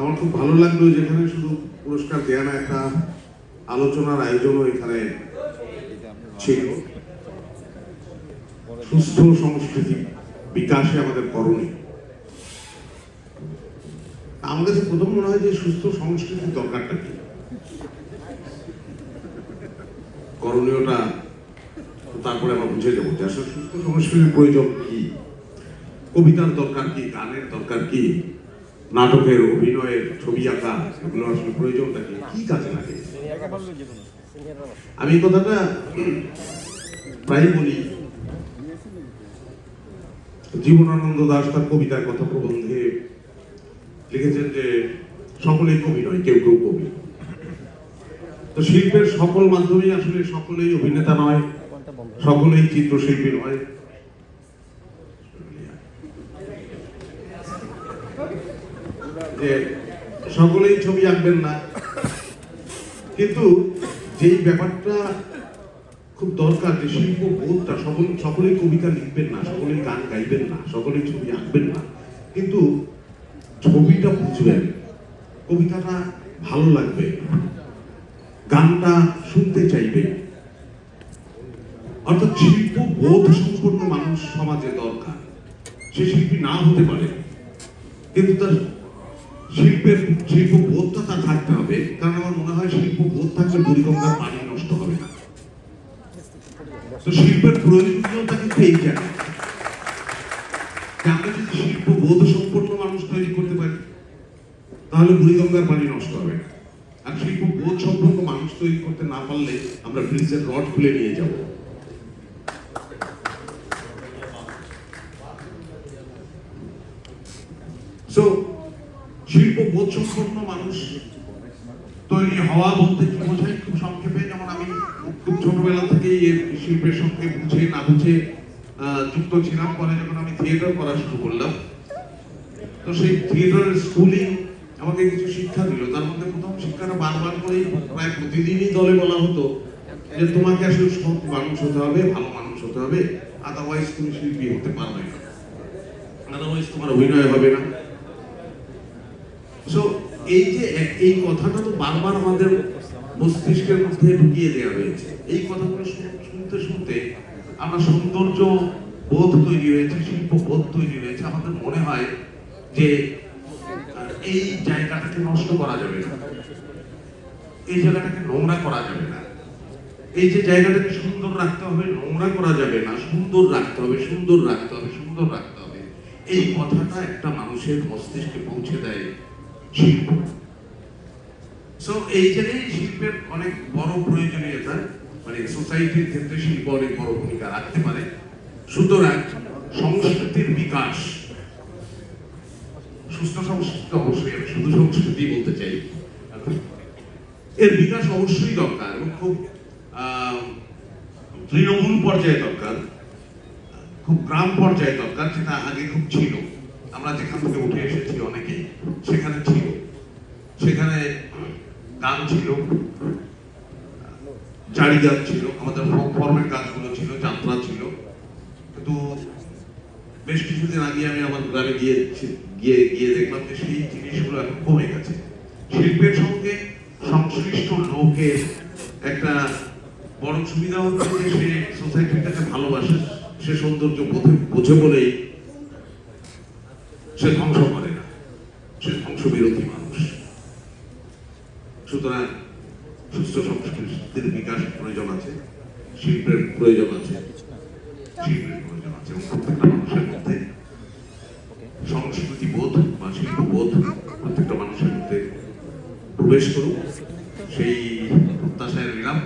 আমার খুব ভালো লাগল যেখানে শুধু পুরস্কার দেয়া না, একটা আলোচনার আয়োজনও এখানে ছিল। সুস্থ সংস্কৃতি বিকাশে আমাদের করণীয়। কাছে প্রথম মনে হয় যে সুস্থ সংস্কৃতির দরকারটা কি? করণীয়টা তারপরে আমরা বুঝে যাব যে আসলে সুস্থ সংস্কৃতির প্রয়োজন কি? কবিতার দরকার কি? গানের দরকার কি? নাটকের অভিনয়ের ছবি আঁকা, এগুলো আসলে প্রয়োজনটা কি কি কাজে লাগে? আমি এই কথাটা প্রায় বলি। জীবনানন্দ দাস তার কবিতার কথা প্রবন্ধে লিখেছেন যে, সকলেই কবি নয়, কেউ কেউ কবি। তো শিল্পের সকল মাধ্যমেই আসলে সকলেই অভিনেতা নয়, সকলেই চিত্রশিল্পী নয়। যে সকলেই ছবি আঁকবেন না। কিন্তু যেই ব্যাপারটা খুব দরকার, যে শিল্প বোধটা, সকল, সকলেই কবিতা লিখবেন না, সকলেই গান গাইবেন না, সকলেই ছবি আঁকবেন না। কিন্তু ছবিটা বুঝবেন, কবিতাটা ভালো লাগবে, গানটা শুনতে চাইবে। অর্থাৎ শিল্প বোধ সম্পন্ন মানুষ সমাজে দরকার। সে শিল্পী না হতে পারে, কিন্তু তার শিল্পের শিল্প বোধটা তার থাকতে হবে, কারণ আমার মনে হয় শিল্প বোধ থাকলে বুড়িগঙ্গার পানি নষ্ট হবে না। তো শিল্পের প্রয়োজনীয়তা কিন্তু এই জায়গায়। আমরা যদি শিল্প বোধ সম্পন্ন মানুষ তৈরি করতে পারি, তাহলে বুড়িগঙ্গার পানি নষ্ট হবে না। আর শিল্প বোধ সম্পন্ন মানুষ তৈরি করতে না পারলে আমরা ব্রিজের রড খুলে নিয়ে যাব। সো শিল্প বোধ মানুষ তৈরি হওয়া বলতে কি বোঝায় খুব সংক্ষেপে? যেমন আমি খুব ছোটবেলা থেকেই এর শিল্পের সঙ্গে বুঝে, না বুঝে যুক্ত ছিলাম। পরে যখন আমি থিয়েটার করা শুরু করলাম, তো সেই থিয়েটারের স্কুলিং আমাকে কিছু শিক্ষা দিল। তার মধ্যে প্রথম শিক্ষাটা বারবার করেই প্রায় প্রতিদিনই দলে বলা হতো যে, তোমাকে আসলে সৎ মানুষ হতে হবে, ভালো মানুষ হতে হবে। আদারওয়াইজ তুমি শিল্পী হতে পারবে না। আদারওয়াইজ তোমার অভিনয় হবে না। এই যে এই কথাটা তো বারবার আমাদের মস্তিষ্কের মধ্যে ঢুকিয়ে দেওয়া হয়েছে। এই কথাগুলো শুনতে শুনতে আমরা সৌন্দর্য বোধ তৈরি হয়েছে, শিল্প বোধ তৈরি হয়েছে। আমাদের মনে হয় যে এই জায়গাটাকে নষ্ট করা যাবে না। এই জায়গাটাকে নোংরা করা যাবে না। এই যে জায়গাটাকে সুন্দর রাখতে হবে, নোংরা করা যাবে না। সুন্দর রাখতে হবে, সুন্দর রাখতে হবে, সুন্দর রাখতে হবে। এই কথাটা একটা মানুষের মস্তিষ্কে পৌঁছে দেয়। শিল্পের অনেক বড় প্রয়োজনীয়তা মানে সোসাইটির ক্ষেত্রে শিল্প অনেক বড় ভূমিকা রাখতে পারে। সুতরাং সংস্কৃতির বিকাশ, সুস্থ সংস্কৃতি অবশ্যই আমি শুধু সংস্কৃতি বলতে চাই। এর বিকাশ অবশ্যই দরকার এবং খুব তৃণমূল পর্যায়ে দরকার, খুব গ্রাম পর্যায়ে দরকার, যেটা আগে খুব ছিল। আমরা যেখান থেকে উঠে এসেছি অনেকেই, সেখানে ছিল। সেখানে গান ছিল জারি গান ছিল, আমাদের ফর্মের কাজগুলো ছিল, যাত্রা ছিল। কিন্তু বেশ কিছুদিন আগে আমি আমার গ্রামে গিয়ে গিয়ে গিয়ে দেখলাম যে সেই জিনিসগুলো এখন কমে গেছে। শিল্পের সঙ্গে সংশ্লিষ্ট লোকের একটা বড় সুবিধা হচ্ছে যে সে সোসাইটিটাকে ভালোবাসে, সে সৌন্দর্য বোঝে বলেই সে ধ্বংস করে না। সে ধ্বংস বিরোধী মানুষ। সুতরাং সুস্থ সংস্কৃতির বিকাশ প্রয়োজন আছে, শিল্পের প্রয়োজন আছে, শিল্পের প্রয়োজন আছে প্রত্যেকটা মানুষের মধ্যে সংস্কৃতি বোধ বা শিল্প বোধ প্রত্যেকটা মানুষের মধ্যে প্রবেশ করুক। সেই প্রত্যাশায় নিলাম